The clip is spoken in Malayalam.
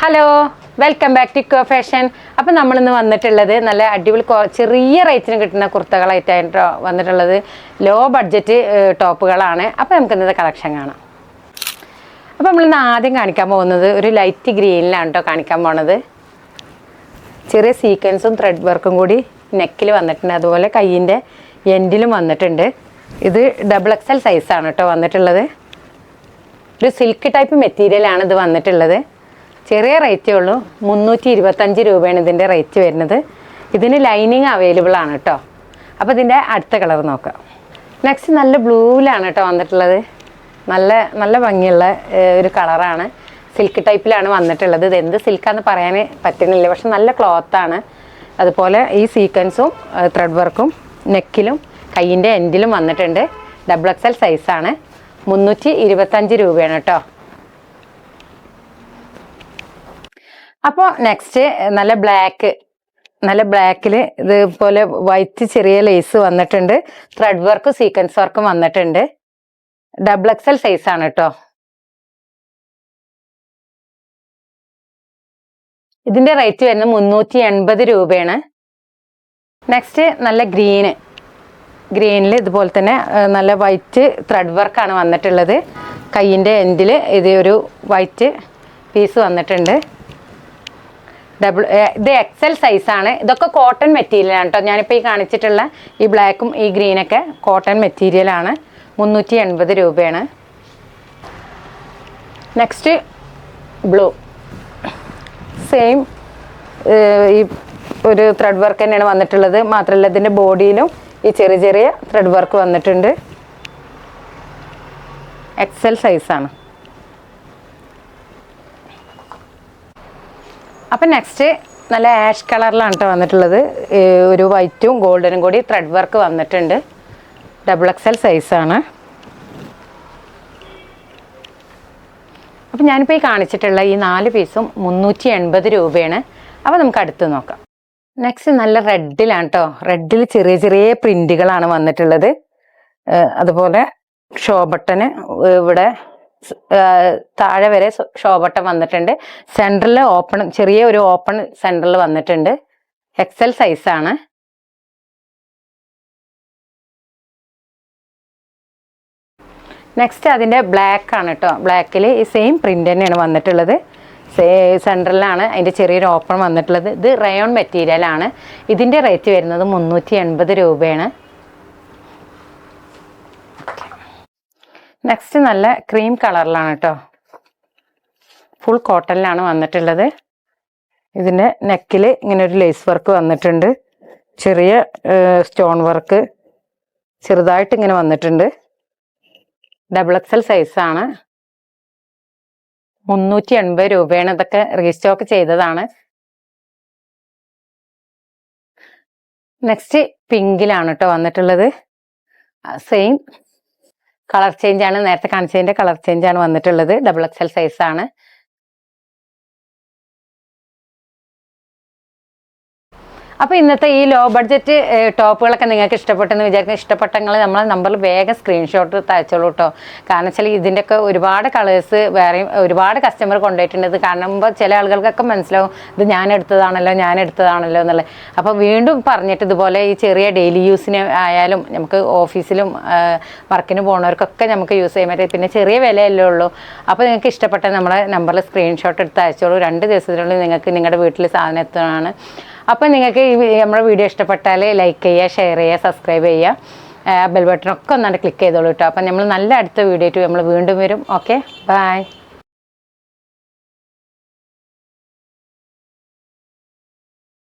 Hello welcome back to co fashion അപ്പം നമ്മളിന്ന് വന്നിട്ടുള്ളത് നല്ല അടിപൊളി ചെറിയ റേറ്റിന് കിട്ടുന്ന കുർത്തകളായിട്ടാണ് വന്നിട്ടുള്ളത്. ലോ ബഡ്ജറ്റ് ടോപ്പുകളാണ്. അപ്പോൾ നമുക്ക് ഇന്നത്തെ കളക്ഷൻ കാണാം. അപ്പോൾ നമ്മളിന്ന് ആദ്യം കാണിക്കാൻ പോകുന്നത് ഒരു ലൈറ്റ് ഗ്രീനിലാണ് കേട്ടോ കാണിക്കാൻ പോണത്. ചെറിയ സീക്വൻസും ത്രെഡ് വർക്കും കൂടി നെക്കിൽ വന്നിട്ടുണ്ട്. അതുപോലെ കയ്യിന്റെ എൻഡിലും വന്നിട്ടുണ്ട്. ഇത് ഡബിൾ എക്സൽ സൈസാണ് കേട്ടോ വന്നിട്ടുള്ളത്. ഒരു സിൽക്ക് ടൈപ്പ് മെറ്റീരിയലാണ് ഇത് വന്നിട്ടുള്ളത്. ചെറിയ റേറ്റേ ഉള്ളൂ. മുന്നൂറ്റി ഇരുപത്തഞ്ച് രൂപയാണ് ഇതിന്റെ റേറ്റ് വരുന്നത്. ഇതിന് ലൈനിങ് അവൈലബിൾ ആണ് കേട്ടോ അപ്പോൾ ഇതിന്റെ അടുത്ത കളർ നോക്കാം. നെക്സ്റ്റ് നല്ല ബ്ലൂവിലാണ് കേട്ടോ വന്നിട്ടുള്ളത്. നല്ല നല്ല ഭംഗിയുള്ള ഒരു കളറാണ് സിൽക്ക് ടൈപ്പിലാണ് വന്നിട്ടുള്ളത്. ഇത് എന്ത് സിൽക്കാന്ന് പറയാൻ പറ്റുന്നില്ല. പക്ഷെ നല്ല ക്ലോത്താണ് അതുപോലെ ഈ സീക്വൻസും ത്രെഡ് വർക്കും നെക്കിലും കയ്യിന്റെ എൻഡിലും വന്നിട്ടുണ്ട്. ഡബിൾ എക്സ് എൽ സൈസാണ് മുന്നൂറ്റി ഇരുപത്തഞ്ച് രൂപയാണ് കേട്ടോ അപ്പോൾ നെക്സ്റ്റ് നല്ല ബ്ലാക്ക് നല്ല ബ്ലാക്കിൽ ഇതുപോലെ വൈറ്റ് ചെറിയ ലേസ് വന്നിട്ടുണ്ട്. ത്രെഡ് വർക്കും സീക്വൻസ് വർക്കും വന്നിട്ടുണ്ട്. ഡബിൾ എക്സൽ സൈസ് ആണ് കേട്ടോ ഇതിന്റെ റേറ്റ് വരുന്നത് മുന്നൂറ്റി എൺപത് രൂപയാണ്. നെക്സ്റ്റ് നല്ല ഗ്രീന് ഗ്രീനിൽ ഇതുപോലെ തന്നെ നല്ല വൈറ്റ് ത്രെഡ് വർക്കാണ് വന്നിട്ടുള്ളത്. കയ്യിന്റെ എൻഡിൽ ഇത് ഒരു വൈറ്റ് പീസ് വന്നിട്ടുണ്ട്. ഡബിൾ ഇത് എക്സൽ സൈസാണ് ഇതൊക്കെ കോട്ടൺ മെറ്റീരിയലാണ് കേട്ടോ ഞാനിപ്പോൾ ഈ കാണിച്ചിട്ടുള്ള ഈ ബ്ലാക്കും ഈ ഗ്രീനൊക്കെ കോട്ടൺ മെറ്റീരിയലാണ് മുന്നൂറ്റി എൺപത് രൂപയാണ്. നെക്സ്റ്റ് ബ്ലൂ സെയിം ഈ ഒരു ത്രെഡ് വർക്ക് തന്നെയാണ് വന്നിട്ടുള്ളത്. മാത്രമല്ല ഇതിന്റെ ബോഡിയിലും ഈ ചെറിയ ചെറിയ ത്രെഡ് വർക്ക് വന്നിട്ടുണ്ട്. എക്സൽ സൈസാണ് അപ്പം നെക്സ്റ്റ് നല്ല ആഷ് കളറിലാണ് കേട്ടോ വന്നിട്ടുള്ളത്. ഒരു വൈറ്റും ഗോൾഡനും കൂടി ത്രെഡ് വർക്ക് വന്നിട്ടുണ്ട്. ഡബിൾ എക്സ് എൽ സൈസാണ് അപ്പം ഞാനിപ്പോൾ ഈ കാണിച്ചിട്ടുള്ള ഈ നാല് പീസും മുന്നൂറ്റി എൺപത് രൂപയാണ്. അപ്പോൾ നമുക്ക് അടുത്ത് നോക്കാം. നെക്സ്റ്റ് നല്ല റെഡിലാണ് കേട്ടോ റെഡിൽ ചെറിയ ചെറിയ പ്രിന്റുകളാണ് വന്നിട്ടുള്ളത്. അതുപോലെ ഷോ ബട്ടന് ഇവിടെ താഴെ വരെ ഷോബട്ടം വന്നിട്ടുണ്ട്. സെന്ററിൽ ഓപ്പൺ ചെറിയ ഒരു ഓപ്പൺ സെന്ററിൽ വന്നിട്ടുണ്ട്. എക്സൽ സൈസാണ് നെക്സ്റ്റ് അതിന്റെ ബ്ലാക്ക് ആണ് കേട്ടോ ബ്ലാക്കിൽ ഈ സെയിം പ്രിന്റ് തന്നെയാണ് വന്നിട്ടുള്ളത്. സെന്ററിലാണ് അതിന്റെ ചെറിയൊരു ഓപ്പൺ വന്നിട്ടുള്ളത്. ഇത് റയോൺ മെറ്റീരിയലാണ് ഇതിന്റെ റേറ്റ് വരുന്നത് മുന്നൂറ്റി എൺപത് രൂപയാണ്. നെക്സ്റ്റ് നല്ല ക്രീം കളറിലാണ് കേട്ടോ ഫുൾ കോട്ടണിലാണ് വന്നിട്ടുള്ളത്. ഇതിന്റെ നെക്കിൽ ഇങ്ങനെ ഒരു ലേസ് വർക്ക് വന്നിട്ടുണ്ട്. ചെറിയ സ്റ്റോൺ വർക്ക് ചെറുതായിട്ട് ഇങ്ങനെ വന്നിട്ടുണ്ട്. ഡബിൾ എക്സൽ സൈസാണ് മുന്നൂറ്റി എൺപത് രൂപയാണ് ഇതൊക്കെ റീസ്റ്റോക്ക് ചെയ്തതാണ്. നെക്സ്റ്റ് പിങ്കിലാണ് കേട്ടോ വന്നിട്ടുള്ളത്. സെയിം കളർ ചേഞ്ച് ആണ്. നേരത്തെ കാണിച്ചതിന്റെ കളർ ചേഞ്ച് ആണ് വന്നിട്ടുള്ളത്. ഡബിൾ എക്സൽ സൈസാണ് അപ്പോൾ ഇന്നത്തെ ഈ ലോ ബഡ്ജറ്റ് ടോപ്പുകളൊക്കെ നിങ്ങൾക്ക് ഇഷ്ടപ്പെട്ടെന്ന് വിചാരിക്കുന്ന ഇഷ്ടപ്പെട്ടെങ്കിൽ നമ്മൾ നമ്പറിൽ വേഗം സ്ക്രീൻഷോട്ട് തയ്ച്ചോളൂ കേട്ടോ കാരണം വെച്ചാൽ ഇതിന്റെയൊക്കെ ഒരുപാട് കളേഴ്സ് വേറെയും ഒരുപാട് കസ്റ്റമർ കൊണ്ടുപോയിട്ടുണ്ട്. കാരണം ചില ആളുകൾക്കൊക്കെ മനസ്സിലാവും ഇത് ഞാൻ എടുത്തതാണല്ലോ ഞാൻ എടുത്തതാണല്ലോ എന്നുള്ളത്. അപ്പോൾ വീണ്ടും പറഞ്ഞിട്ട് ഇതുപോലെ ഈ ചെറിയ ഡെയിലി യൂസിന് ആയാലും നമുക്ക് ഓഫീസിലും വർക്കിന് പോകുന്നവർക്കൊക്കെ നമുക്ക് യൂസ് ചെയ്യാൻ പറ്റും. പിന്നെ ചെറിയ വിലയല്ലേ ഉള്ളൂ. അപ്പോൾ നിങ്ങൾക്ക് ഇഷ്ടപ്പെട്ട നമ്മളെ നമ്പറിൽ സ്ക്രീൻഷോട്ട് എടുത്ത് അയച്ചോളൂ. രണ്ട് ദിവസത്തിനുള്ളിൽ നിങ്ങൾക്ക് നിങ്ങളുടെ വീട്ടിൽ സാധനം എത്തുന്നതാണ്. അപ്പോൾ നിങ്ങൾക്ക് ഈ നമ്മുടെ വീഡിയോ ഇഷ്ടപ്പെട്ടാൽ ലൈക്ക് ചെയ്യുക ഷെയർ ചെയ്യുക സബ്സ്ക്രൈബ് ചെയ്യുക. ബെൽ ബട്ടൺ ഒക്കെ ഒന്നാണ്ട് ക്ലിക്ക് ചെയ്തോളൂ കേട്ടോ അപ്പം നമ്മൾ നല്ല അടുത്ത വീഡിയോ ആയിട്ട് നമ്മൾ വീണ്ടും വരും. Okay bye